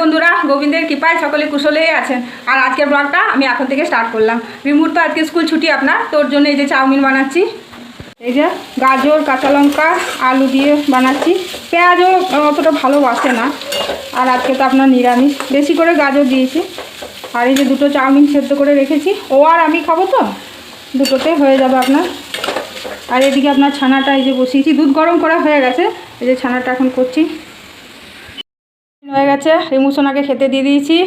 বন্ধুরা, গোবিন্দের কৃপায় সকলে কুশলেই আছেন। আর আজকের ব্লগটা আমি এখন থেকে স্টার্ট করলাম। রিমুর তো আজকে স্কুল ছুটি আপনার, তোর জন্য এই যে চাউমিন বানাচ্ছি। এই যে গাজর, কাঁচা লঙ্কা, আলু দিয়ে বানাচ্ছি। পেঁয়াজও অতটা ভালোবাসে না। আর আজকে তো আপনার নিরামিষ। বেশি করে গাজর দিয়েছি। আর এই যে দুটো চাউমিন সেদ্ধ করে রেখেছি। ও আর আমি খাব তো? দুটোতে হয়ে যাবে আপনার। আর এদিকে আপনার ছানাটা এই যে বসিয়েছি। দুধ গরম করা হয়ে গেছে। এই যে ছানাটা এখন করছি। হয়ে গেছে। রিমুসোনাকে খেতে দিয়ে দিয়েছি।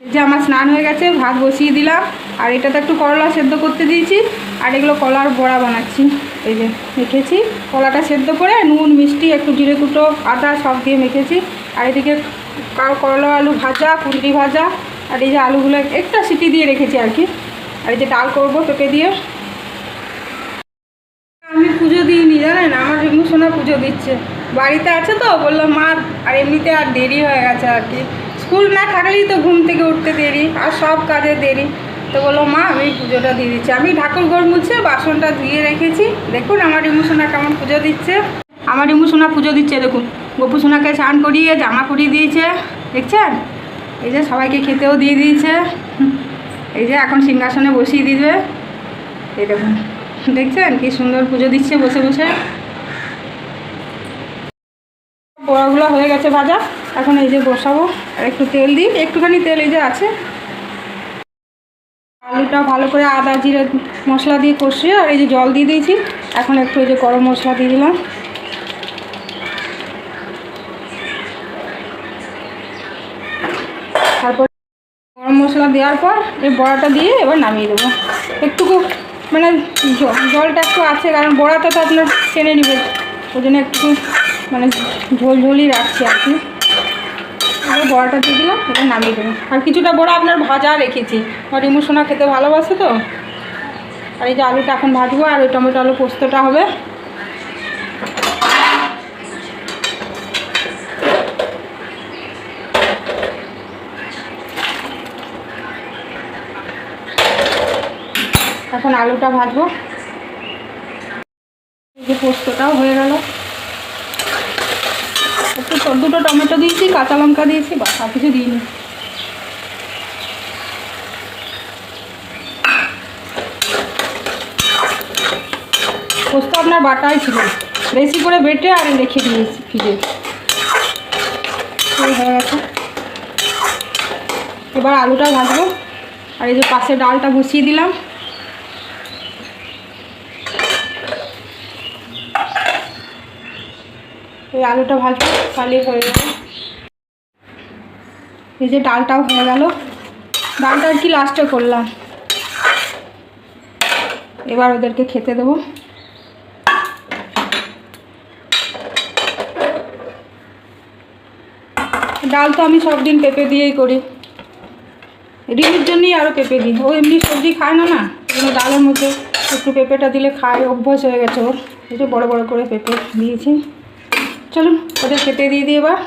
এই যে আমার স্নান হয়ে গেছে, ভাত বসিয়ে দিলাম। আর এটাতে একটু করলা সেদ্ধ করতে দিয়েছি। আর এগুলো কলার বড়া বানাচ্ছি। এই যে মেখেছি। কলাটা সেদ্ধ করে নুন, মিষ্টি, একটু জিরে কুটো আদা সব দিয়ে মেখেছি। আর এদিকে কার- করলা আলু ভাজা কুন্ডি ভাজা। আর এই যে আলুগুলো একটা সিটি দিয়ে রেখেছি আর কি। আর এই যে ডাল করব পেঁপে দিয়ে। দিইনি জানেন? আমার রিমু সোনা পুজো দিচ্ছে। বাড়িতে আছে তো? বলল মা, আর এমনিতে আর দেরি হয়ে গেছে আর কি। স্কুল না থাকলেই তো ঘুম থেকে উঠতে দেরি, আর সব কাজে দেরি। তো বলল মা, আমি পুজোটা দিয়ে দিচ্ছি। আমি ঠাকুর ঘর মুছে বাসনটা ধুয়ে রেখেছি। দেখুন, আমার রিমু সোনা কেমন পুজো দিচ্ছে। আমার রিমু সোনা পুজো দিচ্ছে, দেখুন। গপু সোনাকে স্নান করিয়ে, জামা করিয়ে দিয়েছে। দেখছেন? এই যে সবাইকে খেতেও দিয়ে দিয়েছে। এই যে এখন সিংহাসনে বসিয়ে দিবে। এই দেখুন। দেখছেন? কি সুন্দর পুজো দিচ্ছে বসে বসে। বড়াগুলো হয়ে গেছে ভাজা। এখন এই যে বসাবো আর একটু তেল দিই। একটুখানি তেল এই যে আছে। আলুটা ভালো করে আদা, জিরে মশলা দিয়ে কষিয়ে আর এই যে জল দিয়ে দিয়েছি। এখন একটু এই যে গরম মশলা দিয়ে দিলাম। তারপর গরম মশলা দেওয়ার পর এই বড়াটা দিয়ে এবার নামিয়ে দেবো একটুকু মানে জলটা একটু আছে, কারণ বড়াটা তো আপনার টেনে নেবে। ওই জন্য একটু মানে ঝোল ঝোলই রাখছি আর কি। আমি বড়াটা দিয়ে দিলাম এটা নামিয়ে দেবেন আর কিছুটা বড়া আপনার ভাজা রেখেছি। আর ইমোশনা খেতে ভালোবাসে তো। আর এই যে আলুটা এখন ভাজবো, আর ওই টমেটো আলু পোস্তটা হবে। এখন আলুটা ভাজবো। যে পোস্তটাও হয়ে গেল। একটু দুটো টমেটো দিয়েছি, কাঁচা লঙ্কা দিয়েছি বা আর কিছু দিইনি। পোস্ত আপনার বাটাই ছিল। বেশি করে বেটে আর রেখে দিয়েছি এই হয়ে গেছে। এবার আলুটা ভাজবো। আর এই যে পাশে ডালটা বসিয়ে দিলাম। এই আলুটা ভাজবো তাহলেই হয়ে যাবে এই যে ডালটাও হয়ে গেল। ডালটা আর কি লাস্টে করলাম। এবার ওদেরকে খেতে দেবো। ডাল তো আমি সব দিন পেঁপে দিয়েই করি। রিমির জন্যই আরও পেঁপে দিই। ও এমনি সবজি খায় না না জন্য ডালের মধ্যে। একটু পেঁপেটা দিলে খায়, অভ্যাস হয়ে গেছে ওর। যে বড়ো বড়ো করে পেঁপে দিয়েছি চলুন, ওদের খেতে দিয়ে দিই এবার।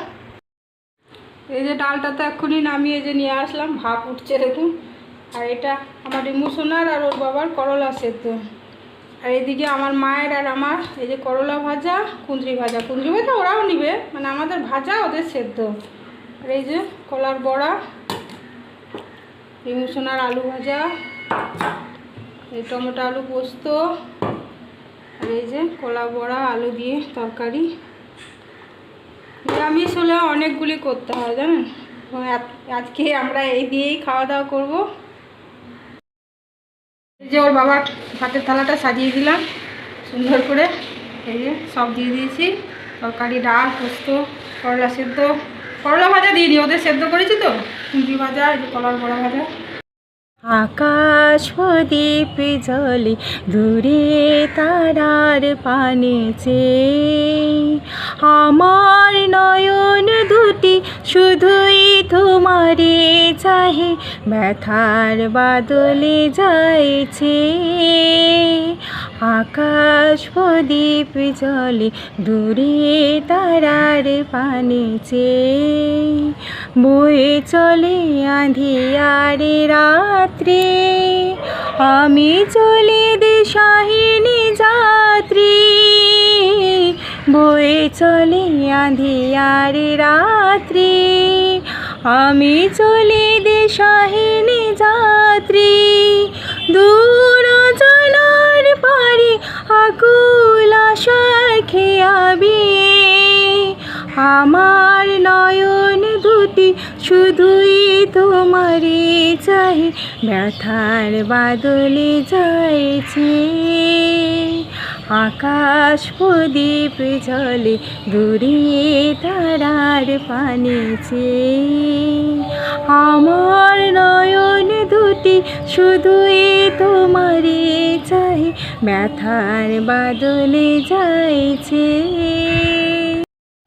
এই যে ডালটা তো এক্ষুনি নামিয়ে যে নিয়ে আসলাম, ভাপ উঠছে দেখুন। আর এটা আমার রিমুসোনার আর ওর বাবার করলা সেদ্ধ। আর এদিকে আমার মায়ের আর আমার, এই যে করলা ভাজা, কুঁদরি ভাজা। কুঁদরি ভাজা ওরাও নিবে মানে আমাদের ভাজা ওদের সেদ্ধ। আর এই যে কলার বড়া রিমুসোনার আলু ভাজা, এই টমেটো আলু পোস্ত, আর এই যে কলা বড়া, আলু দিয়ে তরকারি। নিরামিষ হলে অনেকগুলি করতে হয়, জানেন? আজকে আমরা এই দিয়েই খাওয়া দাওয়া করব। যে ওর বাবার ভাতের থালাটা সাজিয়ে দিলাম, সুন্দর করে। এই যে সব দিয়ে দিয়েছি। তরকারি, ডাল, পোস্ত, করলা সেদ্ধ। করলা ভাজা দিয়ে দিই, ওদের সেদ্ধ করেছি তো? কুঁদরি ভাজা, এই যে কলার বড়া ভাজা। আকাশ প্রদীপ জলে দূরে তারার পানেছে আমার নয়ন দুটি শুধুই তোমারে চাহে, ব্যথার বাদলে যাইছে। আকাশ প্রদীপ জলে, দূরে তারার পানেছে বয়ে চলে আঁধিয়ারে রাত্রে, আমি চলে দিশাহিনী যাত্রী। বয়ে চলে আঁধিয়ারে রাত্রি, আমি চলে দিশাহিনী যাত্রী। দূর পারে আকুল আশার খেয়াবি। আমার নয়ন দুটি শুধুই তোমারে চাই ব্যথার বাদলে যাইছে। আকাশ প্রদীপ জলে দূরে তারার পানিছে আমার নয়ন দুটি শুধুই চাই ব্যথার বাদলে যাইছে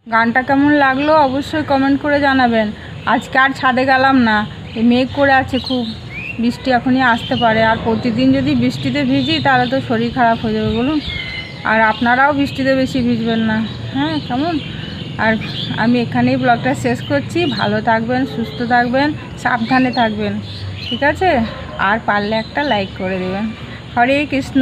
গানটা কেমন লাগল অবশ্যই কমেন্ট করে জানাবেন। আজকে আর ছাদে গেলাম না, এই মেঘ করে আছে খুব, বৃষ্টি এখনই আসতে পারে। আর প্রতিদিন যদি বৃষ্টিতে ভিজি, তাহলে তো শরীর খারাপ হয়ে যাবে, বলুন। আর আপনারাও বৃষ্টিতে বেশি ভিজবেন না হ্যাঁ কেমন? আর আমি এখানেই ব্লগটা শেষ করছি। ভালো থাকবেন, সুস্থ থাকবেন, সাবধানে থাকবেন, ঠিক আছে? আর পারলে একটা লাইক করে দেবেন। হরে কৃষ্ণ।